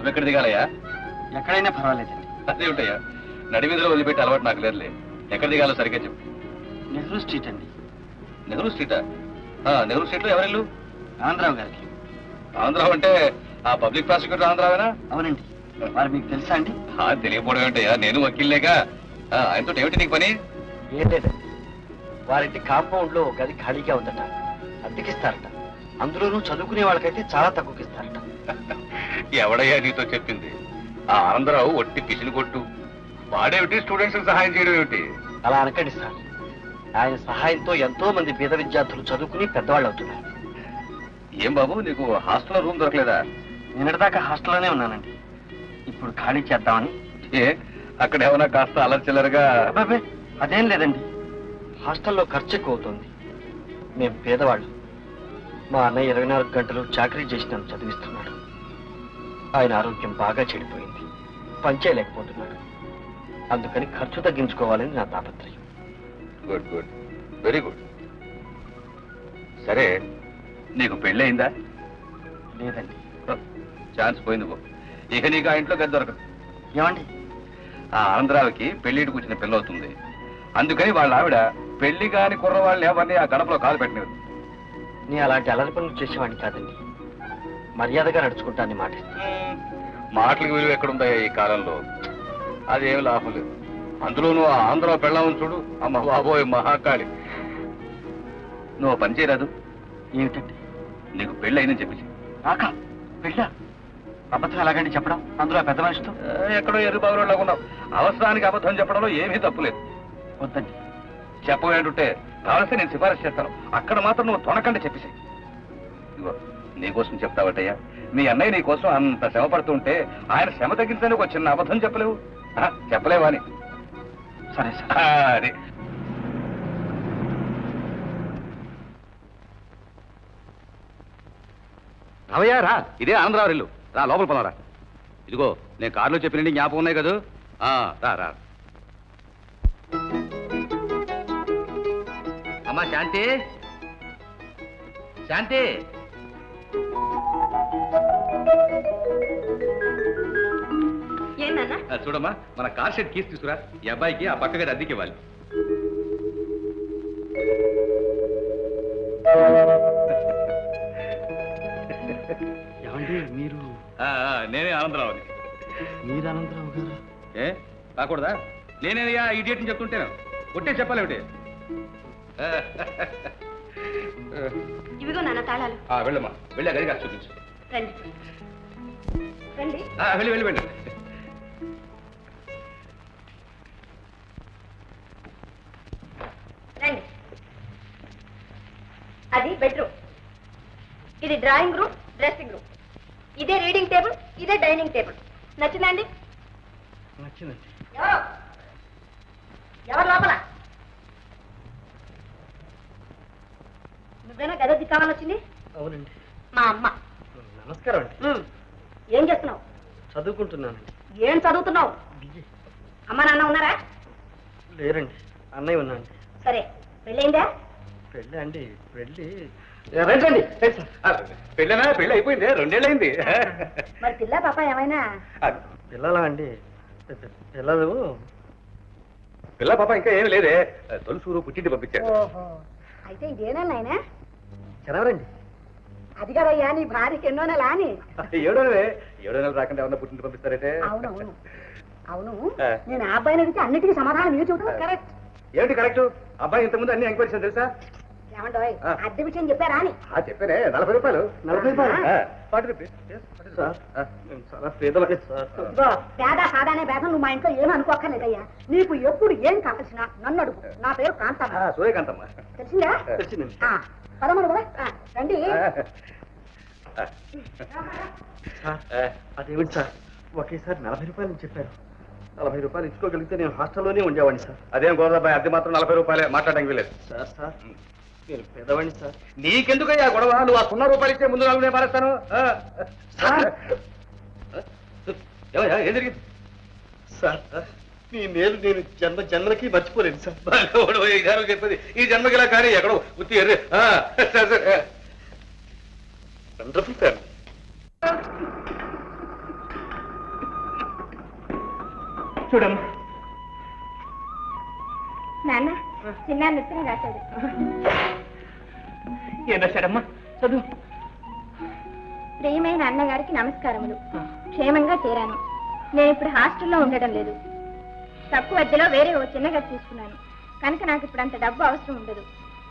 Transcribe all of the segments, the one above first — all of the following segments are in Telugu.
నువ్వెక్కడ దిగాలయ్యా? ఎక్కడైనా పర్వాలేదండి. అదేమిటయ్యా నడిమీదలో వదిలిపెట్టి అలవాటు నాకు లేదులే. ఎక్కడ దిగాలో సరిగ్గా చెప్పు. నెహ్రూ స్ట్రీట్ అండి. నెహ్రూ స్ట్రీటా? ఆ, నెహ్రూ స్ట్రీట్లో ఎవరెళ్ళు ఆంధ్రావు గారికి. ఆంధ్రావు అంటే ఆ పబ్లిక్ ప్రాసిక్యూటర్ ఆంధ్రావేనా? అవునండి. వారు మీకు తెలుసా అండి? తెలియకపోవడం ఏంటయ్యా? నేను వకీల్లేగా ఆ, ఆయనతో ఏమిటి నీకు పని? ఏం లేదండి. వారింటి కాంపౌండ్లో గది ఖాళీగా ఉందట. అద్దెకిస్తారట. అందులోనూ చదువుకునే వాళ్ళకైతే చాలా తక్కువకి ఇస్తారట ఎవడయ్యా నీతో చెప్పింది? ఆ ఆంధ్రావు ఒట్టి పిసిని కొట్టు. వాడేమిటి స్టూడెంట్స్ సహాయం చేయడం ఏమిటి? అలా అనకండి సార్. ఆయన సహాయంతో ఎంతో మంది పేద విద్యార్థులు చదువుకుని పెద్దవాళ్ళు అవుతున్నారు. ఏం బాబు నీకు హాస్టల్లో రూమ్ దొరకలేదా? నిన్నటిదాకా హాస్టల్లోనే ఉన్నానండి. ఇప్పుడు ఖాళీ చేద్దామని. ఏ అక్కడ ఏమైనా కాస్త అలర్చిల్లరగా అబ్బాబే అదేం లేదండి. హాస్టల్లో ఖర్చు ఎక్కువ అవుతుంది. మేము పేదవాళ్ళు. మా అన్నయ్య ఇరవై నాలుగు గంటలు చాకరీ చేసి నన్ను చదివిస్తున్నాడు. ఆయన ఆరోగ్యం బాగా చెడిపోయింది. పనిచేయలేకపోతున్నాడు. అందుకని ఖర్చు తగ్గించుకోవాలని నా తాపత్రయం. Good good. Very good. సరే నీకు పెళ్ళయిందా? లేదండి. ఛాన్స్ పోయింది పో. ఇక నీకు ఆ ఇంట్లో గది దొరకదు. ఏమండి? ఆ ఆంధ్రావికి పెళ్ళిటికి వచ్చిన పిల్ల అవుతుంది అందుకని వాళ్ళ ఆవిడ పెళ్ళి కాని కుర్రవాళ్ళని ఎవరిని ఆ గడపలో కాలు పెట్టినది నేను అలాంటి అలరి పనులు చేసేవాడిని కాదండి. మర్యాదగా నడుచుకుంటానని మాట మాటలకు విలువ ఎక్కడుందా ఈ కాలంలో? అదేం లాభం లేదు. అందులోనూ ఆ ఆంధ్ర పెళ్ళామని చూడు అమ్మ బాబోయ్ మహాకాళి. నువ్వు పని చేయరాదు ఏమిటండి? నీకు పెళ్ళి అయిందని చెప్పేసి. నాకా? పెళ్ళా? అబద్ధం ఎలాగండి చెప్పడం? అందులో పెద్ద మనిషితో? ఎక్కడో ఎర్రి బాబులో ఉన్నావు అవసరానికి అబద్ధం చెప్పడంలో ఏమీ తప్పులేదు వద్దండి. చెప్పవేంటుంటే కావలిస్తే నేను సిఫారసు చేస్తాను. అక్కడ మాత్రం నువ్వు తొనకండి చెప్పేసి. ఇదిగో నీకోసం చెప్తావటయ్యా. మీ అన్నయ్య నీ కోసం అంత శ్రమ పడుతుంటే ఆయన శ్రమ తగ్గించడానికి ఒక చిన్న అబద్ధం చెప్పలేవు. చెప్పలేవా అని. సరే సార్. రావయ్యా రా. ఇదే ఆనందరావు ఇల్లు. రా లోపల పోదారా ఇదిగో నేను కారులో చెప్పినండి జ్ఞాపకం ఉన్నాయి కదా. ఆ, రా రా. అమ్మా శాంతి. శాంతి. చూడమ్మా మన కార్ షెడ్ కీస్ తీసుకురా. ఈ అబ్బాయికి ఆ పక్క గది అద్దెకి ఇవ్వాలి ఏమండి మీరు? నేనే ఆనందరావుని. మీరు అనంతరావు గారు? ఏ కాకూడదా నేనేనయ్యా ఇడియట్ అని చెప్తుంటేను కొట్టే చెప్పాలేమిటి ఇవిగో నాన్న తాళాలు. ఆ, వెళ్ళమ్మా. వెళ్ళి ఆ గది కాస్త చూపించు. రండి. రండి. ఆ, వెళ్ళి వెళ్ళి వెళ్ళి. రండి. అది బెడ్రూమ్. ఇది డ్రాయింగ్ రూమ్ డ్రెస్సింగ్ రూమ్. ఇదే రీడింగ్ టేబుల్ ఇదే డైనింగ్ టేబుల్. నచ్చిందండి? నచ్చిందండి. ఎవరు? ఎవరు లోపల? నువ్వేనా గదొద్ది కావాలొచ్చింది అవునండి. మా అమ్మ. నమస్కారం అండి. ఏం చేస్తున్నావు? చదువుకుంటున్నానండి ఏం చదువుతున్నావు? అమ్మ నాన్న ఉన్నారా? లేరండి. అన్నయ్య ఉన్నాండి సరే పెళ్ళైందా? పెళ్ళి అండి. పెళ్ళి రండి పెళ్ళనా పెళ్ళి అయిపోయింది. రెండేళ్ళైంది. మరి పిల్ల పాప ఏమైనా? పిల్లలా అండి. పిల్లలు. పిల్ల పాప ఇంకా ఏమి లేదే. తొలుసూరు పుట్టింటి పంపించారు. ఓహో. అయితే ఇదేనా నాయనా? చదవరండి. అది కదయ్యా నీ భార్యకి ఎన్నో నెల అని ఏడో నెలే ఏడో నెలలు రాకుండా ఏమన్నా పుట్టింటి పంపిస్తారంటే? అవునవును. అవును. నేను ఆ అబ్బాయిని అడిగితే అన్నిటికీ సమాధానం మీరు చెబుతారు కరెక్ట్ ఏమిటి కరెక్ట్? అబ్బాయి ఇంతకుముందు అన్ని ఎంక్వైరీస్ తెలుసా? అద్దె విషయం చెప్పారా అని? చెప్పానే నలభై రూపాయలు. నలభై పేద సాదానే భేదం నువ్వు మా ఇంట్లో ఏమీ అనుకోక్కర్లేదయ్యా. నీకు ఎప్పుడు ఏం కావాల్సిన నన్ను అడుగు. నా పేరు కాంతమ్మ. సూర్యకాంతమ్మ తెలిసిందా? పదమూడు రండి. అదేమిటి సార్? ఒకేసారి నలభై రూపాయలు చెప్పారు. నలభై రూపాయలు ఇచ్చుకోగలిగితే నేను హాస్టల్లోనే ఉండేవాడిని సార్. అదేం గోదాబాయ్ అద్దె మాత్రం నలభై రూపాయలే మాట్లాడడానికి వీలేదు సార్ సార్. నేను పేదవాడిని సార్? నీకెందుకయ్యా గొడవ నువ్వు ఆ సున్నా రూపాయలు ఇచ్చే ముందు నాలుగు నేను మారేస్తాను ఆ. సార్. ఏం జరిగింది? సార్ మీ మేలు నేను జన్మ జన్మలకి మర్చిపోలేను సార్. బాగోడు, ఈ జన్మ చెప్పేది. ఈ జన్మకి ఇలా కానీ ఎక్కడో ఉత్తి ఎర్రి. ఆ, సరే, సరే. వండర్ఫుల్ ఫ్యామిలీ చూడమ్మా. నాన్న చిన్న ఉత్తరం రాశాడు. ఏం రాశాడమ్మా? చదువు. ప్రియమైన అన్నగారికి నమస్కారములు. క్షేమంగా చేరాను. నేను ఇప్పుడు హాస్టల్లో ఉండడం లేదు. తక్కువ మధ్యలో వేరే ఓ చిన్న గది తీసుకున్నాను. కనుక నాకు ఇప్పుడు అంత డబ్బు అవసరం ఉండదు.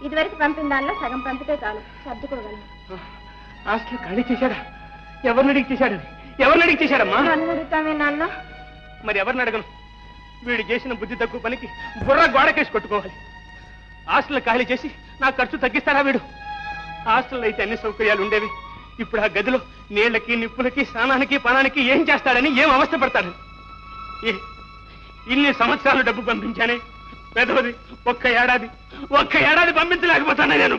ఇదివరకు పంపిన దానిలో సగం పంపితే చాలు. సర్దుకోగలను. హాస్టల్ ఖాళీ చేశాడా? ఎవరిని అడిగి చేశాడు ఎవరిని అడిగి చేశాడమ్మా? నన్ను అడుగుతామే నాన్న. మరి ఎవరిని అడగను? వీడు చేసిన బుద్ధి తక్కువ పనికి బుర్ర గోడకేసి కొట్టుకోవాలి. హాస్టల్ ఖాళీ చేసి నా ఖర్చు తగ్గిస్తాడా వీడు? హాస్టల్లో అయితే అన్ని సౌకర్యాలు ఉండేవి. ఇప్పుడు ఆ గదిలో నీళ్ళకి నిప్పులకి స్నానానికి పానానికి ఏం చేస్తాడని ఏం అవస్థ పడతాడు? ఇన్ని సంవత్సరాలు డబ్బు పంపించానే? పెదవది ఒక్క ఏడాది ఒక్క ఏడాది పంపించలేకపోతానా నేను.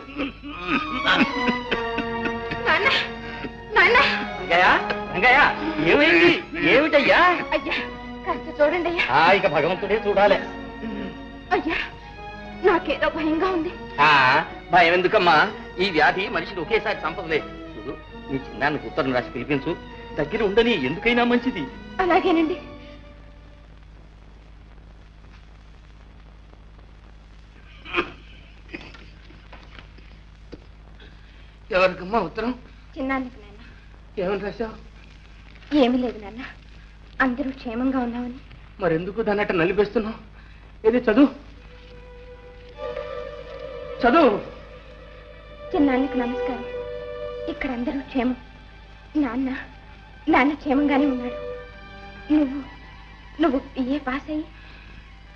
ఏమిటయ్యా? కాస్త చూడండి అయ్యా. ఆ, ఇక భగవంతుడే చూడాలి. అయ్యా నాకేదో భయంగా ఉంది. ఆ, భయం ఎందుకమ్మా? ఈ వ్యాధి మనిషిని ఒకేసారి చంపదులే. చూడు నీ చిన్నాన్ని ఉత్తరం రాసి పిలిపించు. దగ్గర ఉండని ఎందుకైనా మంచిది. అలాగేనండి. ఎవరికమ్మా ఉత్తరం? చిన్నానికి నాన్న. ఏమని రాశావు? ఏమీ లేదు నాన్న. అందరూ క్షేమంగా ఉన్నామని మరెందుకు దాన్ని అట్ట నలిపేస్తున్నావు? ఏది చదువు? చదువు? చిన్నాన్నకు నమస్కారం. ఇక్కడ అందరూ క్షేమం. నాన్న నాన్న క్షేమంగానే ఉన్నాడు. నువ్వు నువ్వు ఏ పాస్ అయ్యి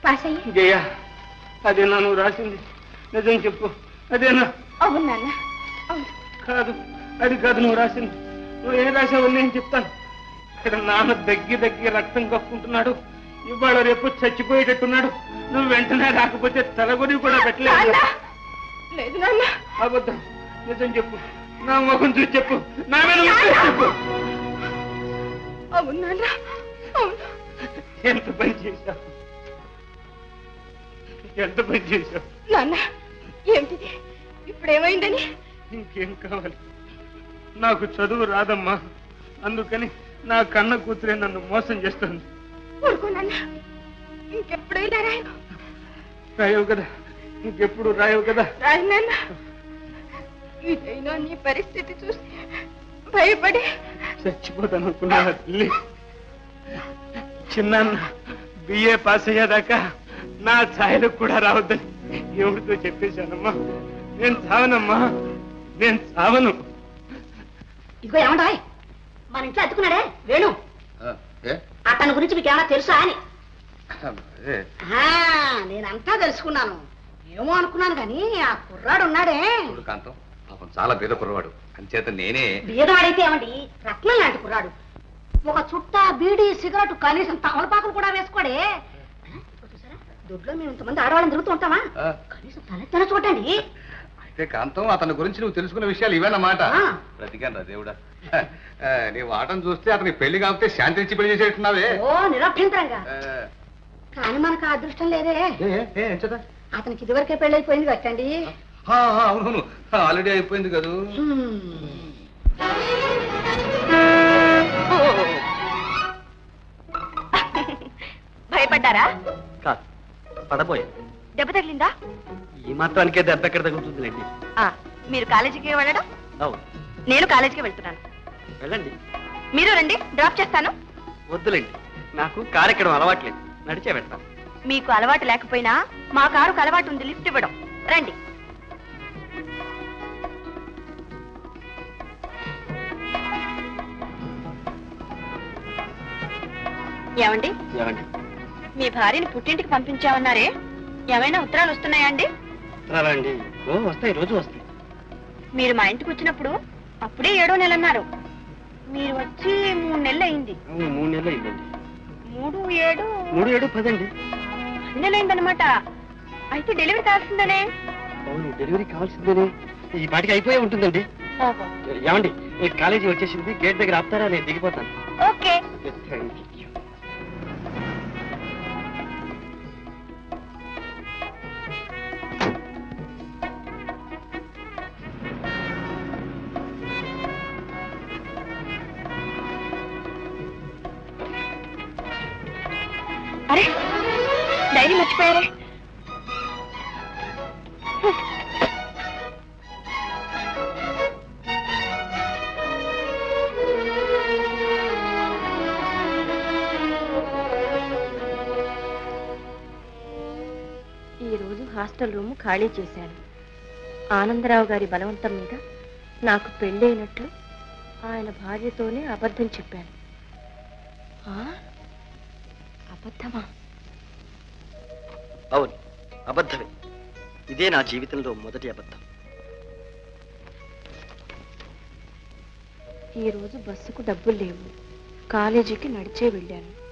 పాస్ అయ్యి జయ అదేనా నువ్వు రాసింది? నిజం చెప్పు. అదేనా? అవును నాన్న అవును. కాదు అది కాదు నువ్వు రాసింది. నువ్వు ఏం రాసావు నేను చెప్తాను. ఇక్కడ నాన్న దగ్గి దగ్గి రక్తం కప్పుకుంటున్నాడు. ఇవాళ రేపు చచ్చిపోయేటట్టున్నాడు. నువ్వు వెంటనే రాకపోతే తలగొని కూడా పెట్టలేదు! లేదు నాన్న! అబద్ధం. నిజం చెప్పు. నా ముఖం చూసి చెప్పు. నా మీద చెప్పు. అవును నాన్న. అవును. ఎంత పని చేశావు? ఎంత పని చేశావు? నాన్న ఏమిటిది ఇప్పుడేమైందని? ఇంకేం కావాలి? నాకు చదువు రాదమ్మా. అందుకని నా కన్న కూతురే నన్ను మోసం చేస్తుంది. ఇంకెప్పుడు రాయవు కదా. ఇంకెప్పుడు రాయవు కదా. ఇదైనా నీ పరిస్థితి చూసి భయపడి. చచ్చిపోతాను అనుకున్నా తల్లి? చిన్నాన్న బిఏ పాస్ అయ్యేదాకా నా ఛాయలకు కూడా రావద్దని ఎవరితో చెప్పేశానమ్మా? నేను చావనమ్మా. నేను చావను. ఇదిగో ఏమంటాయ్ మన ఇంట్లో అతుకున్నాడే వేణు. అతని గురించి మీకు ఏమైనా తెలుసా అని? ఆ, నేనంతా తెలుసుకున్నాను. ఏమో అనుకున్నాను కానీ ఆ కుర్రాడు ఉన్నాడే. కాంతం పాపం చాలా పేద కుర్రవాడు. అంచేత నేనే బీదవాడైతే ఏమండి? రత్నం లాంటి కుర్రాడు. ఒక చుట్ట బీడి సిగరెట్ కనీసం తమలపాకులు కూడా వేసుకోడే. దొడ్లో మేము ఇంతమంది ఆడవాళ్ళని తిరుగుతూ ఉంటామా? కనీసం తలెత్తన చూడండి అయితే కాంతం అతని గురించి నువ్వు తెలుసుకున్న విషయాలు ఇవేనమాట. బ్రతికాను రా దేవుడా. నీ వాటం చూస్తే అతనికి పెళ్ళి కాకపోతే శాంతి ఇచ్చి పెళ్ళి చేసేట్టున్నావే ఓ నిరభ్యంతరంగా. కానీ మనకు అదృష్టం లేదే? అతనికి ఇదివరకే పెళ్ళైపోయింది కట్టండి ఆ, ఆ, అవునవును. ఆల్రెడీ అయిపోయింది కదూ. భయపడ్డారా? కాదు పడబోయే. దెబ్బ తగిలిందా? ఈ మాత్రానికే దెబ్బ ఎక్కడ తగ్గుతుందిలేండి ఆ, మీరు కాలేజీకి వెళ్ళడం? అవును. నేను కాలేజీకి వెళ్తున్నాను. వెళ్ళండి. మీరు రండి డ్రాప్ చేస్తాను. వద్దులేండి. నాకు కారెక్కడం అలవాట్లేదు. నడిచే వెళ్తాను మీకు అలవాటు లేకపోయినా మా కారుకు అలవాటు ఉంది లిఫ్ట్ ఇవ్వడం. రండి. ఏమండి? ఏమండి? మీ భార్యని పుట్టింటికి పంపించామన్నారే ఏమైనా ఉత్తరాలు వస్తున్నాయా అండి? అండి? ఓ వస్తాయి రోజు వస్తాయి. మీరు మా ఇంటికి వచ్చినప్పుడు అప్పుడే ఏడో నెల అన్నారు. మీరు వచ్చి మూడు నెలలు అయింది. అవును మూడు నెలలు అయిందండి. మూడు ఏడు? మూడు ఏడు పదండి. పది నెలలు అయిందనమాట అయితే డెలివరీ కావాల్సిందనే? అవును డెలివరీ కావాల్సిందేనే? ఈ పాటికి అయిపోయే ఉంటుందండి. ఏమండి మీరు కాలేజీ వచ్చేసింది గేట్ దగ్గర ఆపుతారా? నేను దిగిపోతాను. ఓకే. థ్యాంక్ యూ డైరీ మర్చిపోయారే? ఈరోజు హాస్టల్ రూమ్ ఖాళీ చేశాను. ఆనందరావు గారి బలవంతం మీద నాకు పెళ్ళైనట్లు ఆయన భార్యతోనే అబద్ధం చెప్పాను. ఆ? అబద్ధమా? అవును అబద్ధమే. ఇదే నా జీవితంలో మొదటి అబద్ధం. ఈ రోజు బస్సుకు డబ్బులు లేవు. కాలేజీకి నడిచే వెళ్ళాను.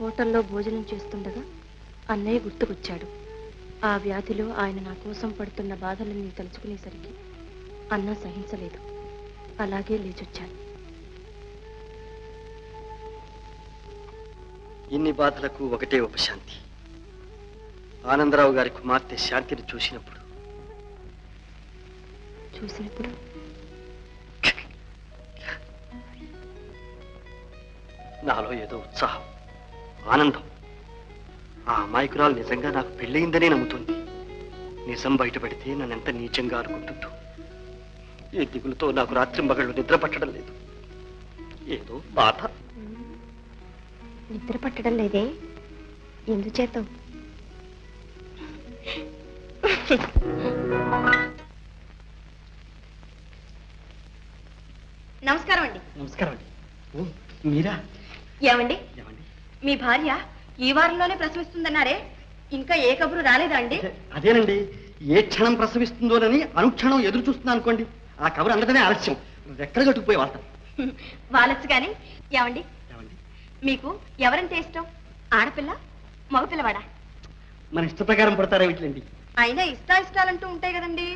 హోటల్లో భోజనం చేస్తుండగా అన్నయ్య గుర్తుకొచ్చాడు. ఆ వ్యాధిలో ఆయన నా కోసం పడుతున్న బాధలన్నీ తలుచుకునేసరికి అన్న సహించలేదు. అలాగే లేచొచ్చాను ఇన్ని బాధలకు ఒకటే ఉపశాంతి. ఆనందరావు గారి కుమార్తె శాంతిని చూసినప్పుడు. చూసినప్పుడు? నాలో ఏదో ఉత్సాహం ఆనందం. ఆ అమాయకురాలు నిజంగా నాకు పెళ్ళయిందనే నమ్ముతుంది. నిజం బయటపడితే నన్నెంత నీచంగా అనుకుంటుందో. ఈ దిగులతో నాకు రాత్రి మగళ్ళు నిద్ర పట్టడం లేదు. ఏదో బాధ. నిద్ర పట్టడం లేదే? ఎందుచేత నమస్కారం అండి. నమస్కారం అండి. ఓ, మీరా? ఏమండి? ఏమండి? మీ భార్య ఈ వారంలోనే ప్రసవిస్తుందన్నారే? ఇంకా ఏ కబురు రాలేదా అండి? అదే- అదేనండి. ఏ క్షణం ప్రసవిస్తుందోనని అనుక్షణం ఎదురు చూస్తున్నాను అనుకోండి. ఆ కబురు అందటమే ఆలస్యం. ఎక్కడ కట్టుకుపోయి వాళ్తా వాళ్ళొచ్చు కానీ ఏమండి? మీకు ఎవరంటే ఇష్టం? ఆడపిల్ల? మగపిల్లవాడా? మన ఇష్ట ప్రకారం పడతారా వీటిలండి అయినా ఇష్టాయిష్టాలంటూ ఉంటాయి కదండి.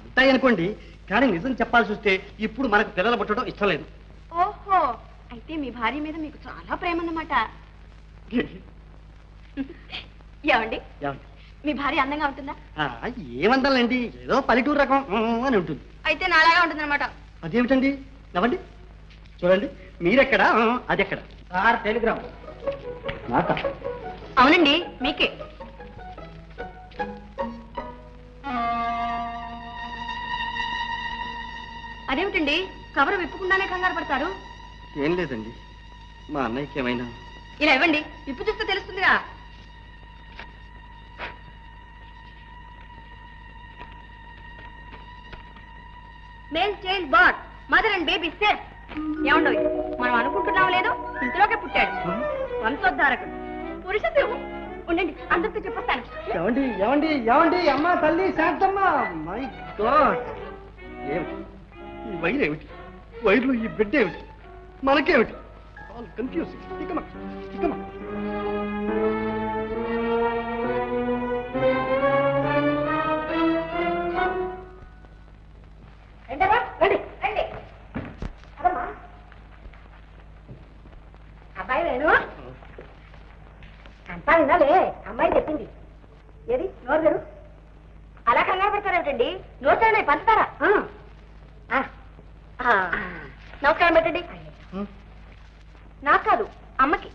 ఉంటాయి అనుకోండి కానీ నిజం చెప్పాల్సి వస్తే ఇప్పుడు మనకు పిల్లలు పుట్టడం ఇష్టం లేదు. ఓహో అయితే మీ భార్య మీద మీకు చాలా ప్రేమ అన్నమాట. ఏమండి? మీ భార్య అందంగా ఉంటుందా? ఆ, ఏమందాలండి? ఏదో పల్లెటూరు రకం అని ఉంటుంది. అయితే నాలాగా ఉంటుందన్నమాట. అదేమిటండి? నవ్వండి. చూడండి. మీరెక్కడ? ఆ, అది ఎక్కడ సార్ టెలిగ్రామ్. నాకా? అవునండి మీకే. అదేమిటండి కవర్ విప్పకుండానే కంగారు పడతారు? ఏం లేదండి. మా అన్నయ్యకి ఏమైనా? ఇలా ఇవ్వండి విప్పు చూస్తే తెలుస్తుందిగా. Male child both mother and baby safe ఏమండో మనం అనుకుంటున్నాం లేదు ఇంతలోకే పుట్టాడు. వంశోద్ధారకుడు. పురుష సింహం ఉండండి అందరితో చెప్పొస్తాను. ఏమండి ఏమండి ఏమండి అమ్మ తల్లి శాంతమ్మ. మై గాడ్ ఏమిటి ఈ వైర్ ఏమిటి? వైర్లు ఈ బిడ్డ ఏమిటి? మనకేమిటి? ఆల్ కన్ఫ్యూజ్ ఇకమా ఇకమా అంతా వినాలే అమ్మాయి చెప్పింది. ఏది? నోరు తెరు. అలా కంగారు పడతారేమిటండి? నోచానే పంచుతారా? ఆ. ఆ. నమస్కారం పెట్టండి. నాకు కాదు అమ్మకి.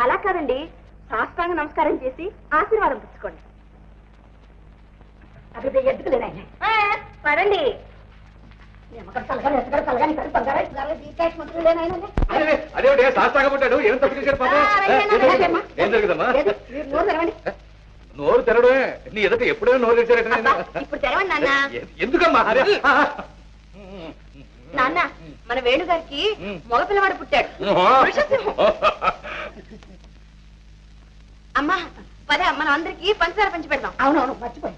అలా కాదండి సాష్టాంగ నమస్కారం చేసి ఆశీర్వాదం పుచ్చుకోండి. అభివృద్ధి ఎందుకు లేనాయన? ఆ, అదేమిటి? శాస్త్రంగా పుట్టాడు ఏం తప్పు చేశాడు పాపం? ఏ, జరిగిందమ్మా? నోరు తెరడమే నీ ఎదుట ఎప్పుడైనా నోరు తెరిచారట ఎందుకమ్మా? నాన్న మన వేణుగారికి ఉమ్. మగపిల్లవాడు పుట్టాడు. అమ్మా పద మనం అందరికి పంచదార పంచి పెడదాం. అవునవును మర్చిపోయి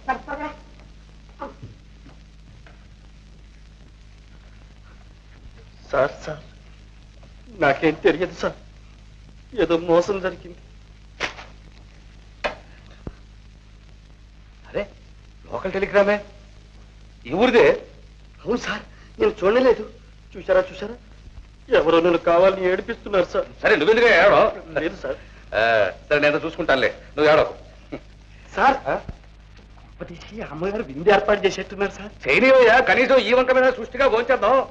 సార్ సార్. నాకేం తెలియదు సార్? ఏదో మోసం జరిగింది. అరే లోకల్ టెలిగ్రామే? ఈ ఊరిదే? అవును సార్. నేను చూడలేదు. చూసారా చూసారా ఎవరో నన్ను కావాలని ఏడిపిస్తున్నారు సార్. సరే నువ్వెందుకు ఏడో లేదు సార్. సరే నేను చూసుకుంటానులే. నువ్వు ఏడో సార్ అప్పటికి అమ్మగారు విందు ఏర్పాటు చేసేట్టున్నారు సార్. చేయనివయ్యా కనీసం ఈ వంక మీద సృష్టిగా భోంచేద్దాం.